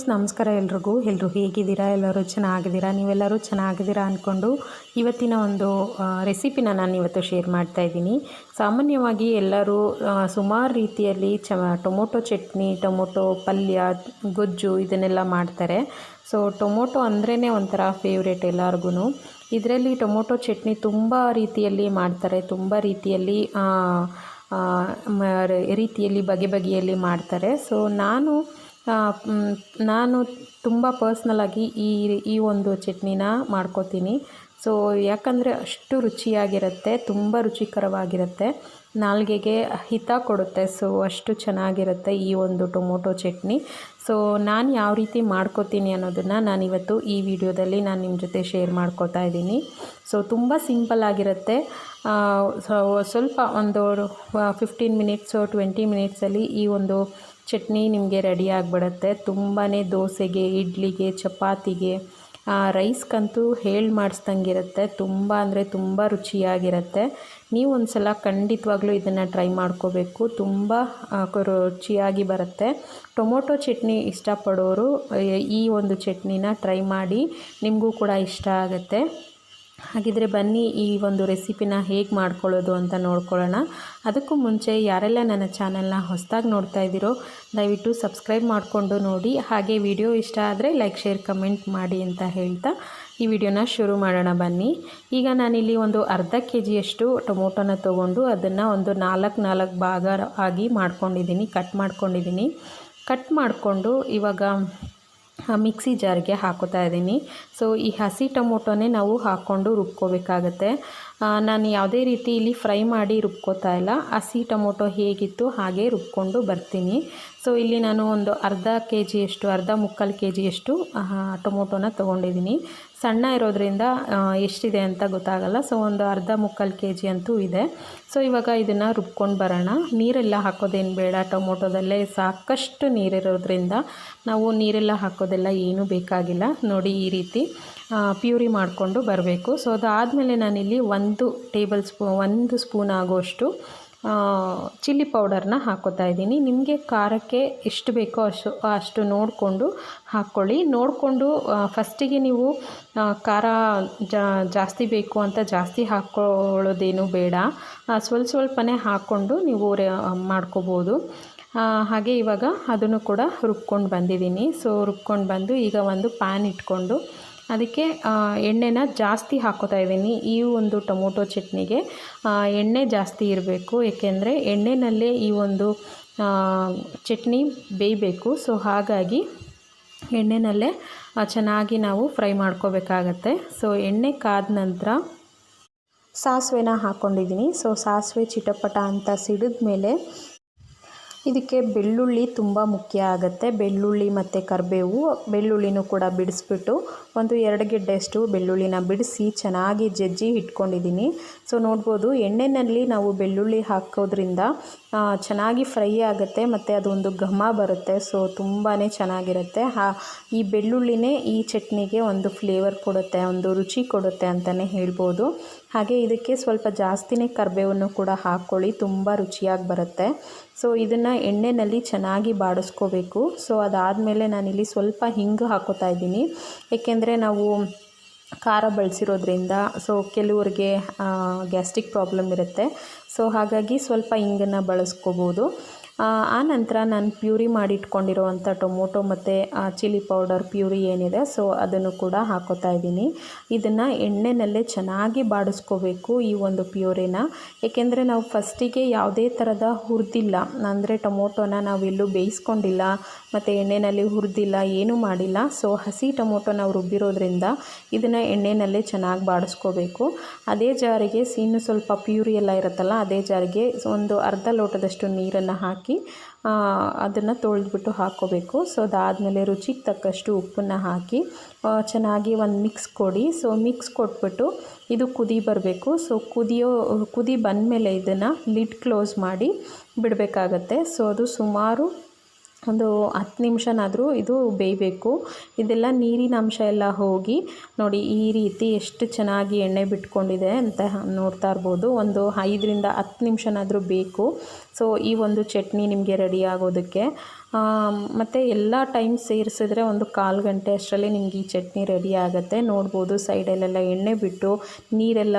Friends, ನಮಸ್ಕಾರ ಎಲ್ರಿಗೂ. ಎಲ್ಲರೂ ಹೇಗಿದ್ದೀರಾ? ಎಲ್ಲರೂ ಚೆನ್ನಾಗಿದ್ದೀರಾ? ನೀವೆಲ್ಲರೂ ಚೆನ್ನಾಗಿದ್ದೀರಾ ಅಂದ್ಕೊಂಡು ಇವತ್ತಿನ ಒಂದು ರೆಸಿಪಿನ ನಾನು ಇವತ್ತು ಶೇರ್ ಮಾಡ್ತಾ ಇದ್ದೀನಿ. ಸಾಮಾನ್ಯವಾಗಿ ಎಲ್ಲರೂ ಸುಮಾರು ರೀತಿಯಲ್ಲಿ ಚ, ಟೊಮೊಟೊ ಚಟ್ನಿ, ಟೊಮೊಟೊ ಪಲ್ಯ, ಗೊಜ್ಜು ಇದನ್ನೆಲ್ಲ ಮಾಡ್ತಾರೆ. ಸೊ, ಟೊಮೊಟೊ ಅಂದ್ರೇ ಒಂಥರ ಫೇವ್ರೇಟ್ ಎಲ್ಲರಿಗೂ ಇದರಲ್ಲಿ ಟೊಮೊಟೊ ಚಟ್ನಿ ತುಂಬ ರೀತಿಯಲ್ಲಿ ಮಾಡ್ತಾರೆ. ತುಂಬ ರೀತಿಯಲ್ಲಿ ರೀತಿಯಲ್ಲಿ ಬಗೆ ಬಗೆಯಲ್ಲಿ ಮಾಡ್ತಾರೆ. ಸೊ, ನಾನು ನಾನು ತುಂಬ ಪರ್ಸ್ನಲಾಗಿ ಈ ಈ ಒಂದು ಚಟ್ನಿನ ಮಾಡ್ಕೋತೀನಿ. ಸೊ, ಯಾಕಂದರೆ ಅಷ್ಟು ರುಚಿಯಾಗಿರುತ್ತೆ, ತುಂಬ ರುಚಿಕರವಾಗಿರುತ್ತೆ. ನಾಲ್ಗೆಗೆ ಹಿತ ಕೊಡುತ್ತೆ, ಸೊ, ಅಷ್ಟು ಚೆನ್ನಾಗಿರುತ್ತೆ ಈ ಒಂದು ಟೊಮೊಟೊ ಚಟ್ನಿ. ಸೊ, ನಾನು ಯಾವ ರೀತಿ ಮಾಡ್ಕೋತೀನಿ ಅನ್ನೋದನ್ನು ನಾನಿವತ್ತು ಈ ವಿಡಿಯೋದಲ್ಲಿ ನಾನು ನಿಮ್ಮ ಜೊತೆ ಶೇರ್ ಮಾಡ್ಕೋತಾ ಇದ್ದೀನಿ. ಸೊ, ತುಂಬ ಸಿಂಪಲ್ ಆಗಿರುತ್ತೆ. ಸ್ವಲ್ಪ ಒಂದು ಫಿಫ್ಟೀನ್ ಮಿನಿಟ್ಸು ಟ್ವೆಂಟಿ ಮಿನಿಟ್ಸಲ್ಲಿ ಈ ಒಂದು ಚಟ್ನಿ ನಿಮಗೆ ರೆಡಿ ಆಗಿಬಿಡತ್ತೆ. ತುಂಬಾ ದೋಸೆಗೆ, ಇಡ್ಲಿಗೆ, ಚಪಾತಿಗೆ ರೈಸ್ಗಂತೂ ಹೇಳಿ ಮಾಡಿಸ್ದಂಗಿರುತ್ತೆ. ತುಂಬ ಅಂದರೆ ತುಂಬ ರುಚಿಯಾಗಿರುತ್ತೆ. ನೀವು ಒಂದು ಸಲ ಖಂಡಿತವಾಗ್ಲೂ ಇದನ್ನು ಟ್ರೈ ಮಾಡ್ಕೋಬೇಕು. ತುಂಬ ರುಚಿಯಾಗಿ ಬರುತ್ತೆ. ಟೊಮೊಟೊ ಚಟ್ನಿ ಇಷ್ಟಪಡೋರು ಈ ಒಂದು ಚಟ್ನಿನ ಟ್ರೈ ಮಾಡಿ ನಿಮಗೂ ಕೂಡ ಇಷ್ಟ ಆಗುತ್ತೆ. ಹಾಗಿದ್ರೆ ಬನ್ನಿ ಈ ಒಂದು ರೆಸಿಪಿನ ಹೇಗೆ ಮಾಡ್ಕೊಳ್ಳೋದು ಅಂತ ನೋಡ್ಕೊಳ್ಳೋಣ. ಅದಕ್ಕೂ ಮುಂಚೆ ಯಾರೆಲ್ಲ ನನ್ನ ಚಾನಲ್ನ ಹೊಸದಾಗಿ ನೋಡ್ತಾ ಇದ್ದೀರೋ, ದಯವಿಟ್ಟು ಸಬ್ಸ್ಕ್ರೈಬ್ ಮಾಡಿಕೊಂಡು ನೋಡಿ. ಹಾಗೆ ವಿಡಿಯೋ ಇಷ್ಟ ಆದರೆ ಲೈಕ್, ಶೇರ್, ಕಮೆಂಟ್ ಮಾಡಿ ಅಂತ ಹೇಳ್ತಾ ಈ ವಿಡಿಯೋನ ಶುರು ಮಾಡೋಣ ಬನ್ನಿ. ಈಗ ನಾನಿಲ್ಲಿ ಒಂದು ಅರ್ಧ ಕೆ ಜಿಯಷ್ಟು ಟೊಮೊಟೊನ ತೊಗೊಂಡು ಅದನ್ನು ಒಂದು ನಾಲ್ಕು ನಾಲ್ಕು ಭಾಗ ಆಗಿ ಮಾಡ್ಕೊಂಡಿದ್ದೀನಿ, ಕಟ್ ಮಾಡ್ಕೊಂಡಿದ್ದೀನಿ. ಕಟ್ ಮಾಡಿಕೊಂಡು ಇವಾಗ ಮಿಕ್ಸಿ ಜಾರ್ಗೆ ಹಾಕೋತಾ ಇದ್ದೀನಿ. ಸೊ ಈ ಹಸಿ ಟೊಮೊಟೊನೇ ನಾವು ಹಾಕ್ಕೊಂಡು ರುಬ್ಕೋಬೇಕಾಗತ್ತೆ. ನಾನು ಯಾವುದೇ ರೀತಿ ಇಲ್ಲಿ ಫ್ರೈ ಮಾಡಿ ರುಬ್ಕೋತಾ ಇಲ್ಲ. ಹಸಿ ಟೊಮೊಟೊ ಹೇಗಿತ್ತು ಹಾಗೆ ರುಬ್ಕೊಂಡು ಬರ್ತೀನಿ. ಸೊ ಇಲ್ಲಿ ನಾನು ಒಂದು ಅರ್ಧ ಕೆ ಜಿಯಷ್ಟು ಅರ್ಧ ಮುಕ್ಕಾಲು ಕೆ ಜಿಯಷ್ಟು ಟೊಮೊಟೊನ ತೊಗೊಂಡಿದ್ದೀನಿ. ಸಣ್ಣ ಇರೋದ್ರಿಂದ ಎಷ್ಟಿದೆ ಅಂತ ಗೊತ್ತಾಗಲ್ಲ. ಸೊ ಒಂದು ಅರ್ಧ ಮುಕ್ಕಾಲು ಕೆ ಜಿ ಅಂತೂ ಇದೆ. ಸೊ ಇವಾಗ ಇದನ್ನು ರುಬ್ಕೊಂಡು ಬರೋಣ. ನೀರೆಲ್ಲ ಹಾಕೋದೇನು ಬೇಡ. ಟೊಮೊಟೊದಲ್ಲೇ ಸಾಕಷ್ಟು ನೀರಿರೋದ್ರಿಂದ ನಾವು ನೀರೆಲ್ಲ ಹಾಕೋದೆಲ್ಲ ಏನೂ ಬೇಕಾಗಿಲ್ಲ. ನೋಡಿ ಈ ರೀತಿ. ಪ್ಯೂರಿ ಮಾಡಿಕೊಂಡು ಬರಬೇಕು. ಸೊ ಅದಾದಮೇಲೆ ನಾನಿಲ್ಲಿ ಒಂದು ಟೇಬಲ್ ಸ್ಪೂ, ಒಂದು ಸ್ಪೂನ್ ಆಗೋಷ್ಟು ಚಿಲ್ಲಿ ಪೌಡರ್ನ ಹಾಕೋತಾ ಇದ್ದೀನಿ. ನಿಮಗೆ ಖಾರಕ್ಕೆ ಎಷ್ಟು ಬೇಕೋ ಅಷ್ಟು ಅಷ್ಟು ನೋಡಿಕೊಂಡು ಹಾಕ್ಕೊಳ್ಳಿ. ನೋಡಿಕೊಂಡು ಫಸ್ಟಿಗೆ ನೀವು ಖಾರ ಜಾಸ್ತಿ ಬೇಕು ಅಂತ ಜಾಸ್ತಿ ಹಾಕ್ಕೊಳ್ಳೋದೇನು ಬೇಡ. ಸ್ವಲ್ಪ ಸ್ವಲ್ಪನೇ ಹಾಕ್ಕೊಂಡು ನೀವು ಮಾಡ್ಕೋಬೋದು. ಹಾಗೆ ಇವಾಗ ಅದನ್ನು ಕೂಡ ರುಬ್ಕೊಂಡು ಬಂದಿದ್ದೀನಿ. ಸೊ ರುಬ್ಕೊಂಡು ಬಂದು ಈಗ ಒಂದು ಪ್ಯಾನ್ ಇಟ್ಕೊಂಡು ಅದಕ್ಕೆ ಎಣ್ಣೆನ ಜಾಸ್ತಿ ಹಾಕೋತಾ ಇದ್ದೀನಿ. ಈ ಒಂದು ಟೊಮೊಟೊ ಚಟ್ನಿಗೆ ಎಣ್ಣೆ ಜಾಸ್ತಿ ಇರಬೇಕು. ಏಕೆಂದರೆ ಎಣ್ಣೆನಲ್ಲೇ ಈ ಒಂದು ಚಟ್ನಿ ಬೇಯಬೇಕು. ಸೊ, ಹಾಗಾಗಿ ಎಣ್ಣೆನಲ್ಲೇ ಚೆನ್ನಾಗಿ ನಾವು ಫ್ರೈ ಮಾಡ್ಕೋಬೇಕಾಗತ್ತೆ. ಸೊ, ಎಣ್ಣೆ ಕಾದ ನಂತರ ಸಾಸಿವೆನ ಹಾಕ್ಕೊಂಡಿದ್ದೀನಿ ಸೊ, ಸಾಸಿವೆ ಚಿಟಪಟ ಅಂತ ಸಿಡಿದ ಮೇಲೆ ಇದಕ್ಕೆ ಬೆಳ್ಳುಳ್ಳಿ ತುಂಬ ಮುಖ್ಯ ಆಗುತ್ತೆ. ಬೆಳ್ಳುಳ್ಳಿ ಮತ್ತು ಕರಿಬೇವು, ಬೆಳ್ಳುಳ್ಳಿನೂ ಕೂಡ ಬಿಡಿಸ್ಬಿಟ್ಟು ಒಂದು ಎರಡು ಗೆಡ್ಡೆಯಷ್ಟು ಬೆಳ್ಳುಳ್ಳಿನ ಬಿಡಿಸಿ ಚೆನ್ನಾಗಿ ಜಜ್ಜಿ ಇಟ್ಕೊಂಡಿದ್ದೀನಿ. ಸೊ ನೋಡ್ಬೋದು ಎಣ್ಣೆಯಲ್ಲಿ ನಾವು ಬೆಳ್ಳುಳ್ಳಿ ಹಾಕೋದ್ರಿಂದ ಚೆನ್ನಾಗಿ ಫ್ರೈ ಆಗುತ್ತೆ ಮತ್ತು ಅದೊಂದು ಘಮ ಬರುತ್ತೆ. ಸೊ ತುಂಬಾ ಚೆನ್ನಾಗಿರುತ್ತೆ. ಹಾ, ಈ ಬೆಳ್ಳುಳ್ಳಿನೇ ಈ ಚಟ್ನಿಗೆ ಒಂದು ಫ್ಲೇವರ್ ಕೊಡುತ್ತೆ, ಒಂದು ರುಚಿ ಕೊಡುತ್ತೆ ಅಂತಲೇ ಹೇಳ್ಬೋದು. ಹಾಗೆ ಇದಕ್ಕೆ ಸ್ವಲ್ಪ ಜಾಸ್ತಿನೇ ಕರಿಬೇವನ್ನು ಕೂಡ ಹಾಕ್ಕೊಳ್ಳಿ, ತುಂಬ ರುಚಿಯಾಗಿ ಬರುತ್ತೆ. ಸೊ ಇದನ್ನು ಎಣ್ಣೆಯಲ್ಲಿ ಚೆನ್ನಾಗಿ ಬಾಡಿಸ್ಕೋಬೇಕು. ಸೊ ಅದಾದಮೇಲೆ ನಾನಿಲ್ಲಿ ಸ್ವಲ್ಪ ಹಿಂಗೆ ಹಾಕೋತಾ ಇದ್ದೀನಿ. ಏಕೆಂದರೆ ನಾವು ಖಾರ ಬಳಸಿರೋದ್ರಿಂದ ಸೊ ಕೆಲವ್ರಿಗೆ ಗ್ಯಾಸ್ಟ್ರಿಕ್ ಪ್ರಾಬ್ಲಮ್ ಇರುತ್ತೆ. ಸೊ ಹಾಗಾಗಿ ಸ್ವಲ್ಪ ಹಿಂಗನ್ನು ಬಳಸ್ಕೋಬೋದು. ಆ ನಂತರ ನಾನು ಪ್ಯೂರಿ ಮಾಡಿ ಇಟ್ಕೊಂಡಿರೋವಂಥ ಟೊಮೊಟೊ ಮತ್ತು ಚಿಲ್ಲಿ ಪೌಡರ್ ಪ್ಯೂರಿ ಏನಿದೆ, ಸೊ ಅದನ್ನು ಕೂಡ ಹಾಕೋತಾ ಇದ್ದೀನಿ. ಇದನ್ನು ಎಣ್ಣೆನಲ್ಲೇ ಚೆನ್ನಾಗಿ ಬಾಡಿಸ್ಕೋಬೇಕು ಈ ಒಂದು ಪ್ಯೂರಿನ. ಏಕೆಂದರೆ ನಾವು ಫಸ್ಟಿಗೆ ಯಾವುದೇ ಥರದ ಹುರಿದಿಲ್ಲ. ಅಂದರೆ ಟೊಮೊಟೊನ ನಾವೆಲ್ಲೂ ಬೇಯಿಸ್ಕೊಂಡಿಲ್ಲ, ಮತ್ತು ಎಣ್ಣೆಯಲ್ಲಿ ಹುರಿದಿಲ್ಲ, ಏನೂ ಮಾಡಿಲ್ಲ. ಸೊ ಹಸಿ ಟೊಮೊಟೊ ನಾವು ರುಬ್ಬಿರೋದ್ರಿಂದ ಇದನ್ನು ಎಣ್ಣೆನಲ್ಲೇ ಚೆನ್ನಾಗಿ ಬಾಡಿಸ್ಕೋಬೇಕು. ಅದೇ ಜಾರಿಗೆ ಸೀನು ಸ್ವಲ್ಪ ಪ್ಯೂರಿ ಎಲ್ಲ ಇರುತ್ತಲ್ಲ, ಅದೇ ಜಾರಿಗೆ ಒಂದು ಅರ್ಧ ಲೋಟದಷ್ಟು ನೀರನ್ನು ಹಾಕಿ ಹಾಕಿ ಅದನ್ನು ತೊಳೆದ್ಬಿಟ್ಟು ಹಾಕ್ಕೋಬೇಕು ಸೊ ಅದಾದಮೇಲೆ ರುಚಿಗೆ ತಕ್ಕಷ್ಟು ಉಪ್ಪನ್ನು ಹಾಕಿ ಚೆನ್ನಾಗಿ ಒಂದು ಮಿಕ್ಸ್ ಕೊಡಿ. ಸೊ ಮಿಕ್ಸ್ ಕೊಟ್ಬಿಟ್ಟು ಇದು ಕುದಿ ಬರಬೇಕು. ಸೊ ಕುದಿಯೋ, ಕುದಿ ಬಂದಮೇಲೆ ಇದನ್ನು ಲಿಡ್ ಕ್ಲೋಸ್ ಮಾಡಿ ಬಿಡಬೇಕಾಗತ್ತೆ. ಸೊ ಅದು ಸುಮಾರು ಒಂದು ಹತ್ತು ನಿಮಿಷನಾದರೂ ಇದು ಬೇಯಬೇಕು. ಇದೆಲ್ಲ ನೀರಿನ ಅಂಶ ಎಲ್ಲ ಹೋಗಿ ನೋಡಿ ಈ ರೀತಿ ಎಷ್ಟು ಚೆನ್ನಾಗಿ ಎಣ್ಣೆ ಬಿಟ್ಕೊಂಡಿದೆ ಅಂತ ನೋಡ್ತಾ ಇರ್ಬೋದು. ಒಂದು ಐದರಿಂದ ಹತ್ತು ನಿಮಿಷನಾದರೂ ಬೇಕು. ಸೊ ಈ ಒಂದು ಚಟ್ನಿ ನಿಮಗೆ ರೆಡಿ ಆಗೋದಕ್ಕೆ. ಮತ್ತು ಎಲ್ಲ ಟೈಮ್ ಸೇರಿಸಿದ್ರೆ ಒಂದು ಕಾಲು ಗಂಟೆ ಅಷ್ಟರಲ್ಲಿ ನಿಮ್ಗೆ ಈ ಚಟ್ನಿ ರೆಡಿ ಆಗುತ್ತೆ. ನೋಡ್ಬೋದು ಸೈಡಲ್ಲೆಲ್ಲ ಎಣ್ಣೆ ಬಿಟ್ಟು ನೀರೆಲ್ಲ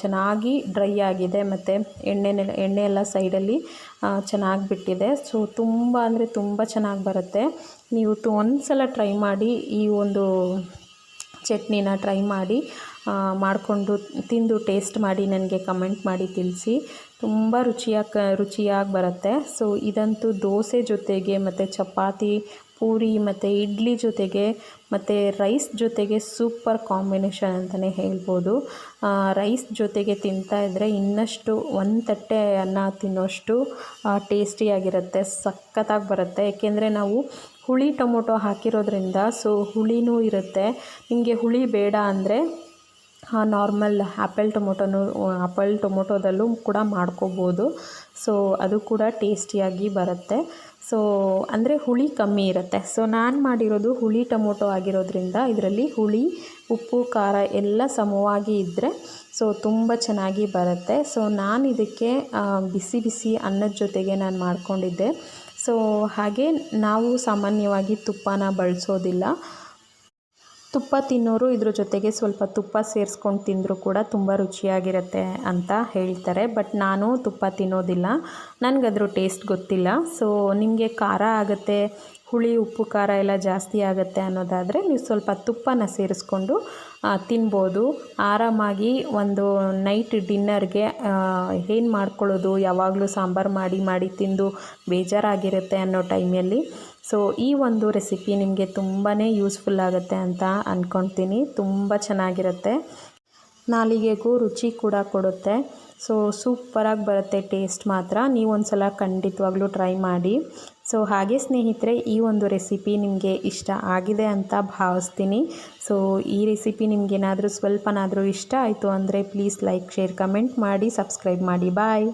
ಚೆನ್ನಾಗಿ ಡ್ರೈ ಆಗಿದೆ. ಮತ್ತು ಎಣ್ಣೆನೆಲ್ಲ, ಎಣ್ಣೆ ಎಲ್ಲ ಸೈಡಲ್ಲಿ ಚೆನ್ನಾಗಿ ಬಿಟ್ಟಿದೆ. ಸೊ ತುಂಬ ಅಂದರೆ ತುಂಬ ಚೆನ್ನಾಗಿ ಬರುತ್ತೆ. ನೀವು ತು ಒಂದು ಸಲ ಟ್ರೈ ಮಾಡಿ ಈ ಒಂದು ಚಟ್ನಿನ ಟ್ರೈ ಮಾಡಿ ಮಾಡಿಕೊಂಡು ತಿಂದು ಟೇಸ್ಟ್ ಮಾಡಿ ನನಗೆ ಕಮೆಂಟ್ ಮಾಡಿ ತಿಳಿಸಿ. ತುಂಬ ರುಚಿಯಾಗಿ ರುಚಿಯಾಗಿ ಬರುತ್ತೆ. ಸೊ ಇದಂತೂ ದೋಸೆ ಜೊತೆಗೆ ಮತ್ತು ಚಪಾತಿ, ಪೂರಿ ಮತ್ತು ಇಡ್ಲಿ ಜೊತೆಗೆ ಮತ್ತು ರೈಸ್ ಜೊತೆಗೆ ಸೂಪರ್ ಕಾಂಬಿನೇಷನ್ ಅಂತಲೇ ಹೇಳ್ಬೋದು. ರೈಸ್ ಜೊತೆಗೆ ತಿಂತಾಯಿದ್ರೆ ಇನ್ನಷ್ಟು ಒಂದು ತಟ್ಟೆ ಅನ್ನ ತಿನ್ನೋಷ್ಟು ಟೇಸ್ಟಿಯಾಗಿರುತ್ತೆ ಸಖತ್ತಾಗಿ ಬರುತ್ತೆ. ಏಕೆಂದರೆ ನಾವು ಹುಳಿ ಟೊಮೊಟೊ ಹಾಕಿರೋದ್ರಿಂದ, ಸೊ ಹುಳಿನೂ ಇರುತ್ತೆ. ನಿಮಗೆ ಹುಳಿ ಬೇಡ ಅಂದರೆ ನಾರ್ಮಲ್ ಆ್ಯಪಲ್ ಟೊಮೊಟೊನು ಆ್ಯಪಲ್ ಟೊಮೊಟೊದಲ್ಲೂ ಕೂಡ ಮಾಡ್ಕೋಬೋದು. ಸೊ ಅದು ಕೂಡ ಟೇಸ್ಟಿಯಾಗಿ ಬರುತ್ತೆ. ಸೊ ಅಂದರೆ ಹುಳಿ ಕಮ್ಮಿ ಇರುತ್ತೆ. ಸೊ ನಾನು ಮಾಡಿರೋದು ಹುಳಿ ಟೊಮೊಟೊ ಆಗಿರೋದ್ರಿಂದ ಇದರಲ್ಲಿ ಹುಳಿ, ಉಪ್ಪು, ಖಾರ ಎಲ್ಲ ಸಮವಾಗಿ ಇದ್ದರೆ ಸೊ ತುಂಬ ಚೆನ್ನಾಗಿ ಬರುತ್ತೆ. ಸೊ ನಾನು ಇದಕ್ಕೆ ಬಿಸಿ ಬಿಸಿ ಅನ್ನದ ಜೊತೆಗೆ ನಾನು ಮಾಡ್ಕೊಂಡಿದ್ದೆ. ಸೊ ಹಾಗೆ ನಾವು ಸಾಮಾನ್ಯವಾಗಿ ತುಪ್ಪನ ಬಳಸೋದಿಲ್ಲ. ತುಪ್ಪ ತಿನ್ನೋರು ಇದ್ರ ಜೊತೆಗೆ ಸ್ವಲ್ಪ ತುಪ್ಪ ಸೇರಿಸ್ಕೊಂಡು ತಿಂದರೂ ಕೂಡ ತುಂಬ ರುಚಿಯಾಗಿರುತ್ತೆ ಅಂತ ಹೇಳ್ತಾರೆ. ಬಟ್ ನಾನು ತುಪ್ಪ ತಿನ್ನೋದಿಲ್ಲ. ನನಗದ್ರ ಟೇಸ್ಟ್ ಗೊತ್ತಿಲ್ಲ. ಸೊ ನಿಮಗೆ ಖಾರ ಆಗುತ್ತೆ, ಹುಳಿ, ಉಪ್ಪು, ಖಾರ ಎಲ್ಲ ಜಾಸ್ತಿ ಆಗುತ್ತೆ ಅನ್ನೋದಾದರೆ ನೀವು ಸ್ವಲ್ಪ ತುಪ್ಪನ ಸೇರಿಸ್ಕೊಂಡು ತಿನ್ಬೋದು. ಆರಾಮಾಗಿ ಒಂದು ನೈಟ್ ಡಿನ್ನರ್ಗೆ ಏನು ಮಾಡ್ಕೊಳ್ಳೋದು? ಯಾವಾಗಲೂ ಸಾಂಬಾರು ಮಾಡಿ ಮಾಡಿ ತಿಂದು ಬೇಜಾರಾಗಿರುತ್ತೆ ಅನ್ನೋ ಟೈಮಲ್ಲಿ. ಸೊ ಈ ಒಂದು ರೆಸಿಪಿ ನಿಮಗೆ ತುಂಬಾ ಯೂಸ್ಫುಲ್ ಆಗುತ್ತೆ ಅಂತ ಅಂದ್ಕೊಳ್ತೀನಿ ತುಂಬ ಚೆನ್ನಾಗಿರುತ್ತೆ. ನಾಲಿಗೆಗೂ ರುಚಿ ಕೂಡ ಕೊಡುತ್ತೆ. ಸೊ ಸೂಪರಾಗಿ ಬರುತ್ತೆ ಟೇಸ್ಟ್ ಮಾತ್ರ. ನೀವೊಂದು ಸಲ ಖಂಡಿತವಾಗ್ಲೂ ಟ್ರೈ ಮಾಡಿ. ಸೊ ಹಾಗೆ ಸ್ನೇಹಿತರೆ, ಈ ಒಂದು ರೆಸಿಪಿ ನಿಮಗೆ ಇಷ್ಟ ಆಗಿದೆ ಅಂತ ಭಾವಿಸ್ತೀನಿ. ಸೊ ಈ ರೆಸಿಪಿ ನಿಮಗೇನಾದರೂ ಸ್ವಲ್ಪನಾದರೂ ಇಷ್ಟ ಆಯಿತು ಅಂದರೆ ಪ್ಲೀಸ್ ಲೈಕ್, ಶೇರ್, ಕಮೆಂಟ್ ಮಾಡಿ, ಸಬ್ಸ್ಕ್ರೈಬ್ ಮಾಡಿ. ಬಾಯ್.